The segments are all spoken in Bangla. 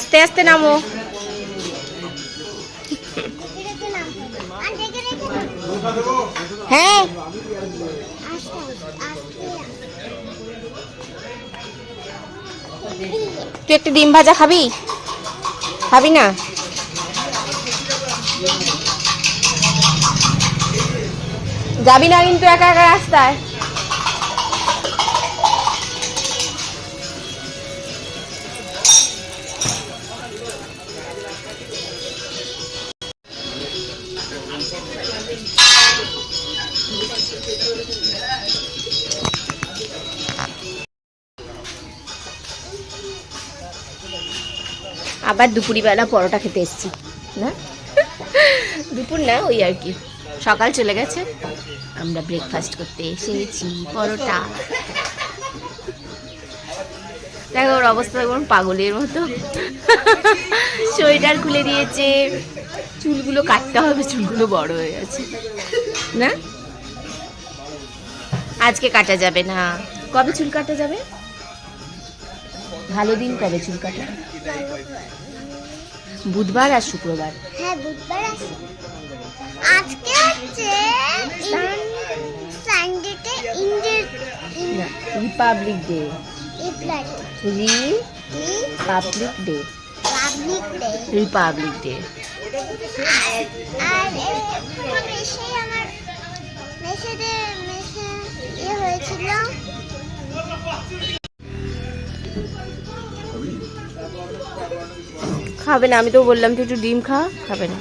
আস্তে আস্তে নামো। হ্যাঁ। তুই একটু ডিম ভাজা খাবি? খাবি না? যাবি না কিন্তু একা একা রাস্তায়? আবার দুপুরিবেলা পরোটা খেতে এসেছি। না? দুপুর না, ওই আর কি। সকাল চলে গেছে। আমরা ব্রেকফাস্ট করতে এসেছি পরোটা। দেখো, ওর অবস্থা এখন পাগলের মতো। সোয়েটার খুলে দিয়েছে। চুলগুলো কাটতে হবে, চুলগুলো বড় হয়ে গেছে। না? আজকে কাটা যাবে না। কবে চুল কাটা যাবে? ভালো দিন কবে চুল কাটা? বুধবার আর শুক্রবার। হ্যাঁ বুধবার আজকে হচ্ছে সানডেতে republic day day public day republic day আর আমার মেসেতে মেসে ইয়ে হয়েছিল খাবে না, আমি তো বললাম তুই একটু ডিম খা, খাবে না।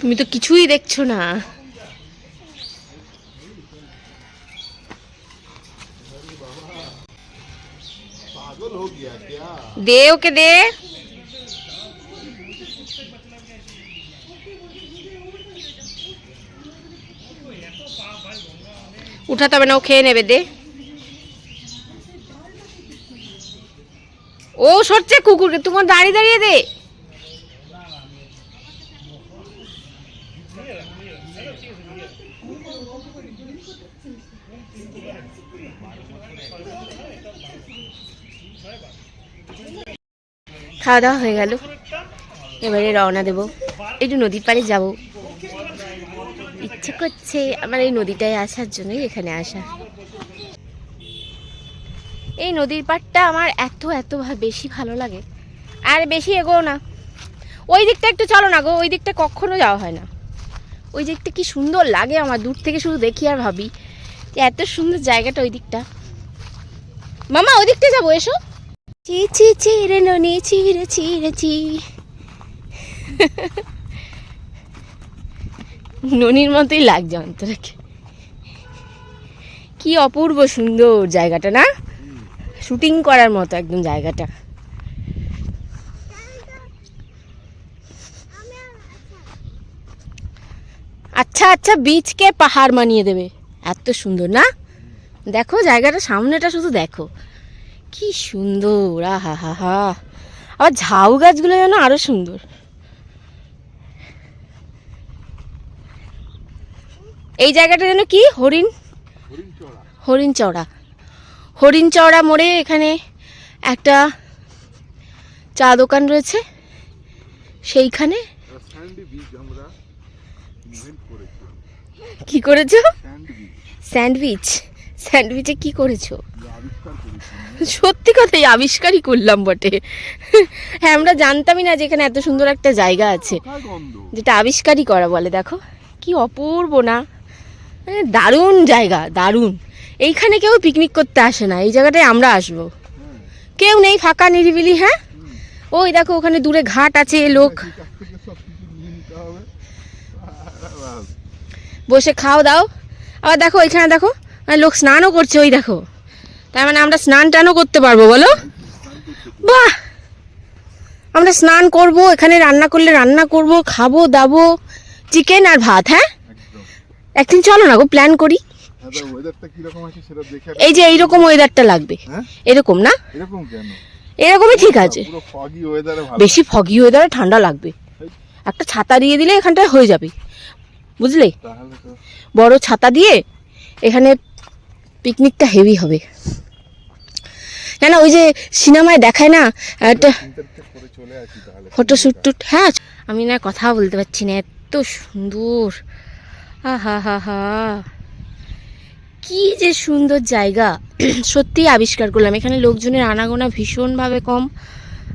তুমি তো কিছুই দেখছ না। দে, ওকে দে। উঠাতে হবে না, ও খেয়ে নেবে, দে। ও সরছে কুকুরকে তোমার দাঁড়িয়ে দাঁড়িয়ে দে। খাওয়া দাওয়া হয়ে গেল। এবারে রওনা দেব। একটু নদীর পাড়ে যাব। ইচ্ছে করছে আমার এই নদীটায় আসার জন্যই এখানে আসা। এই নদীর পাড়টা আমার এত এত বেশি ভালো লাগে। আর বেশি এগোও না। ওই দিকটা একটু চলো না গো, ওই দিকটা কখনো যাওয়া হয় না। ওই দিকটা কি সুন্দর লাগে আমার, দূর থেকে শুধু দেখি আর ভাবি। যে এত সুন্দর জায়গাটা ওই দিকটা। মামা, ওই দিকটা যাব, এসো। চি চি চিরে ননি চিরে চি ননির মতোই লাগছে অন্তরাকে। কি অপূর্ব সুন্দর জায়গাটা, না? শুটিং করার মতো একদম জায়গাটা। আচ্ছা আচ্ছা বীজকে পাহাড় মানিয়ে দেবে। এত সুন্দর, না? দেখো, জায়গাটা সামনেটা শুধু দেখো। কি সুন্দর আহা হা হা। আবার ঝাউ গাছগুলো যেন আরও সুন্দর। এই জায়গাটা যেন কি? হরিণ? হরিণ চড়া। হরিণ চড়া মোড়ে এখানে একটা চা দোকান রয়েছে। সেইখানে। কি করেছ? স্যান্ডউইচ স্যান্ডউইচে কি করেছি। সত্যি কথাই আবিষ্কারই করলাম বটে। হ্যাঁ আমরা জানতামই না যে এখানে এত সুন্দর একটা জায়গা আছে। যেটা আবিষ্কারই করা বলে, দেখো। কি অপূর্ব না? মানে দারুণ জায়গা, দারুণ। এইখানে কেউ পিকনিক করতে আসে না, এই জায়গাটায় আমরা আসব। কেউ নেই, ফাঁকা, নিরিবিলি হ্যাঁ? ওই দেখো, ওখানে দূরে ঘাট আছে, লোক। বাস। খাও দাও। আবার দেখো, ওইখানে দেখো আর লোক স্নানও করছে, ওই দেখো। তার মানে আমরা স্নান টানও করতে পারব বলো? বাহ! আমরা স্নান করব এখানে রান্না করলে রান্না করব খাব দাবো চিকেন আর ভাত হ্যাঁ? একদিন চলো না গো প্ল্যান করি। হ্যাঁ এই যে এইরকম ওয়েদারটা লাগবে। হ্যাঁ? এরকম না? এরকমই ঠিক আছে। বেশি ফগি ওয়েদারে ঠান্ডা লাগবে। একটা ছাতা দিয়ে দিলে এখানটায় হয়ে যাবে। বুঝলে? বড় ছাতা দিয়ে এখানে পিকনিকটা হেভি হবে। না না, ওই যে সিনেমায় দেখায় না, একটা ফটোশ্যুট টুট হ্যাঁ আমি না কথা বলতে পারছি না, এত সুন্দর। আহা, হা হা। কি যে সুন্দর জায়গা। সত্যি আবিষ্কার করলাম, এখানে লোকজনের আনাগোনা ভীষণভাবে কম।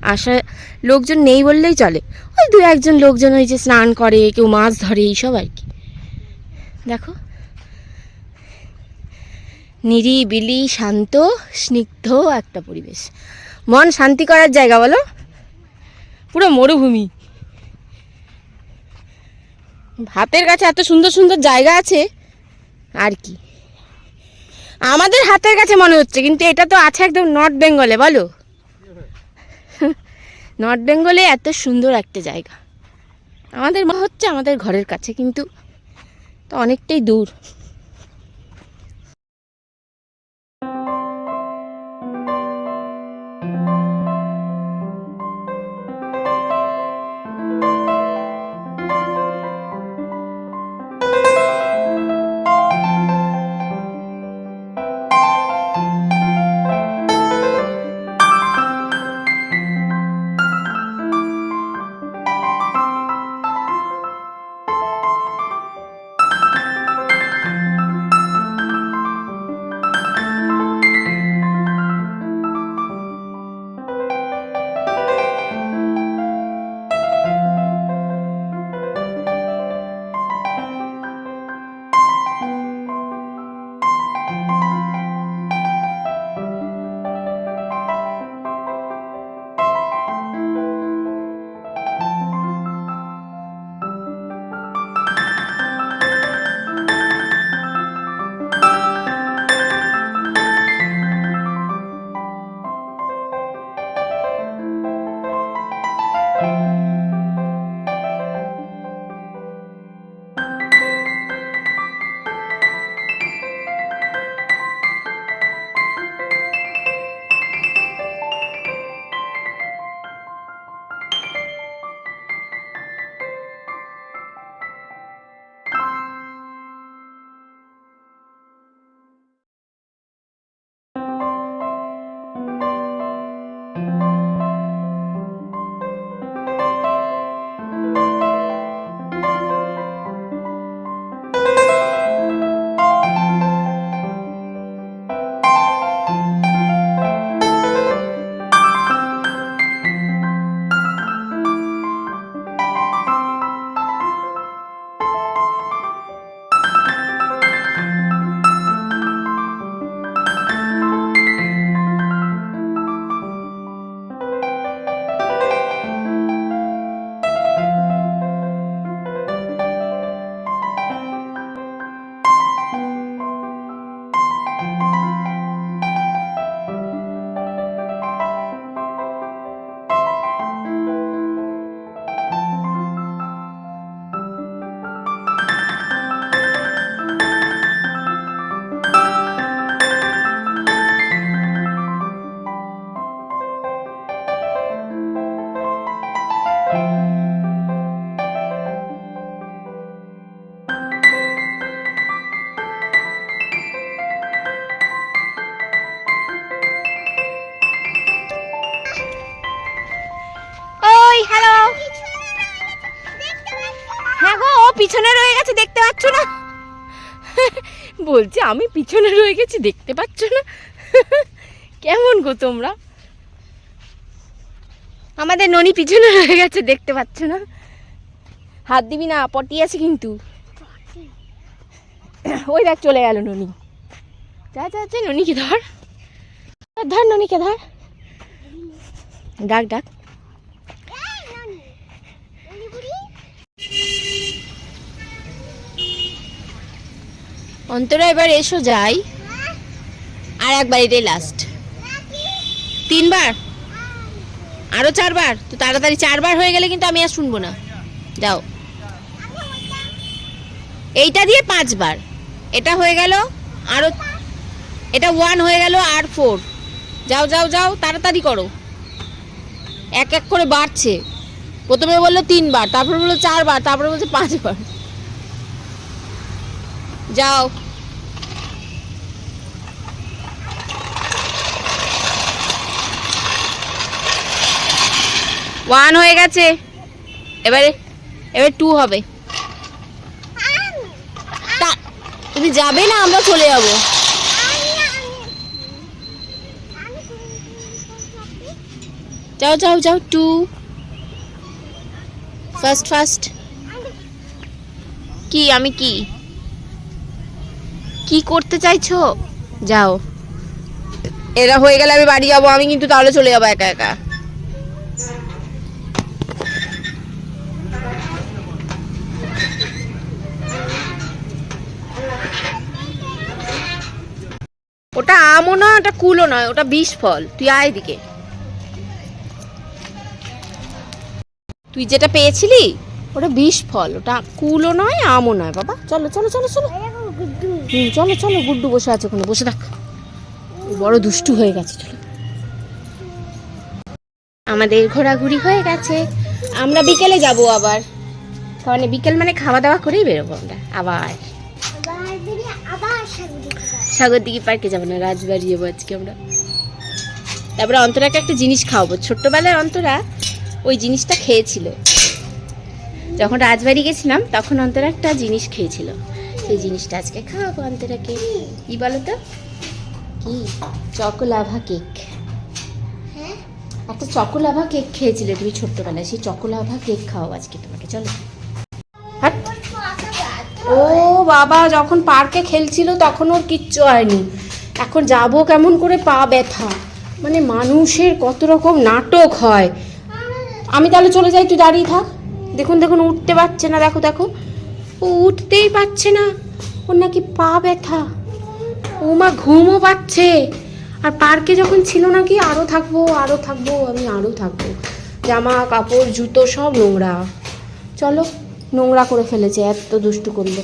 আসা লোকজন নেই বললেই চলে। ওই দু একজন লোকজন ওই যে স্নান করে, কেউ মাছ ধরে, এইসব আর কি। দেখো নিরিবিলি শান্ত স্নিগ্ধ একটা পরিবেশ। মন শান্তি করার জায়গা বলো। পুরো মরুভূমি। হাতের কাছে এত সুন্দর সুন্দর জায়গা আছে আর কি? আমাদের হাতের কাছে মনে হচ্ছে কিন্তু এটা তো আছে একদম নর্থ বেঙ্গলে বলো। নর্থ বেঙ্গলে এত সুন্দর একটা জায়গা। আমাদের মনে হচ্ছে আমাদের ঘরের কাছে কিন্তু তো অনেকটাই দূর। পিছনে রয়ে গেছে, দেখতে পাচ্ছ না? বলছি, আমি পিছনে রয়ে গেছি, দেখতে পাচ্ছ না? কেমন গো তোমরা? আমাদের ননি পিছনে রয়ে গেছে, দেখতে পাচ্ছ না? হাত দিবি না পটি আছে কিন্তু। ওই দেখ, চলে গেল ননি। যা যা যা, ননিকে ধর। ধর, ননিকে ধর। ডাক ডাক। অন্তরা, এবার এসো যাই। আর একবার এটাই লাস্ট তিনবার? আরও চারবার? তো তাড়াতাড়ি চারবার হয়ে গেলে কিন্তু আমি আর শুনব না। যাও। এইটা দিয়ে পাঁচবার। এটা হয়ে গেল আরও এটা ওয়ান হয়ে গেল আর ফোর যাও যাও যাও, তাড়াতাড়ি করো। এক এক করে বাড়ছে। প্রথমে বলল তিনবার, তারপরে বলল চারবার, তারপরে বলছে পাঁচবার। যাও। ওয়ান হয়ে গেছে। এবারে, এবার টু হবে। তুমি যাবে না, আমরা চলে যাব। যাও যাও যাও টু ফার্স্ট ফার্স্ট কি, আমি কি? কি করতে চাইছো? যাও। এরা হয়ে গেলে আমি বাড়ি যাব, আমি কিন্তু তাহলে চলে যাব একা একা। ওটা আমও না ওটা কুলও নয়, ওটা বিষ ফল। তুই আয় দিকে তুই যেটা পেয়েছিলি, ওটা বিষ ফল, ওটা কুলও নয়, আমও নয়, বাবা। চলো চলো চলো চলো। চলো চলো, গুড্ডু বসে আছে ওখানে বসে থাক। বড় দুষ্টু হয়ে গেছে, চলো। আমাদের ঘোরাঘুরি হয়ে গেছে। আমরা বিকেলে যাব আবার। তাহলে বিকেল মানে খাওয়া দাওয়া করেই বেরোবো আমরা। আবার। সাগরদিঘি পার্কে যাব না, রাজবাড়ি যাব আজকে আমরা। তারপরে অন্তরাকে একটা জিনিস খাওয়াবো। ছোট্টবেলায় অন্তরা ওই জিনিসটা খেয়েছিল। যখন রাজবাড়ি গেছিলাম, তখন অন্তরা একটা জিনিস খেয়েছিল। সেই জিনিসটা আজকে খাওয়াবো অন্তরাকে কি বলো তো কি? Choco lava cake. হ্যাঁ? একটা চকোলাভা কেক খেয়েছিলে তুমি ছোট্টবেলায় সেই চকোলাভা কেক খাও আজকে তোমাকে চলো। ও বাবা যখন পার্কে খেলছিল তখন ওর কিচ্ছু হয়নি। এখন যাব কেমন করে পা ব্যথা। মানে মানুষের কত রকম নাটক হয়। আমি তাহলে চলে যাই তুই দাঁড়িয়ে থাক। দেখুন দেখুন উঠতে পারছে না দেখো দেখো। ও উঠতেই পারছে না। ওর নাকি পা ব্যথা। ও মা ঘুমও পাচ্ছে। আর পার্কে যখন ছিল নাকি আরও থাকব আরও থাকব, আমি আরও থাকব। জামা, কাপড়, জুতো সব নোংরা। চলো, নোংরা করে ফেলেছে, এত দুষ্টু করলে।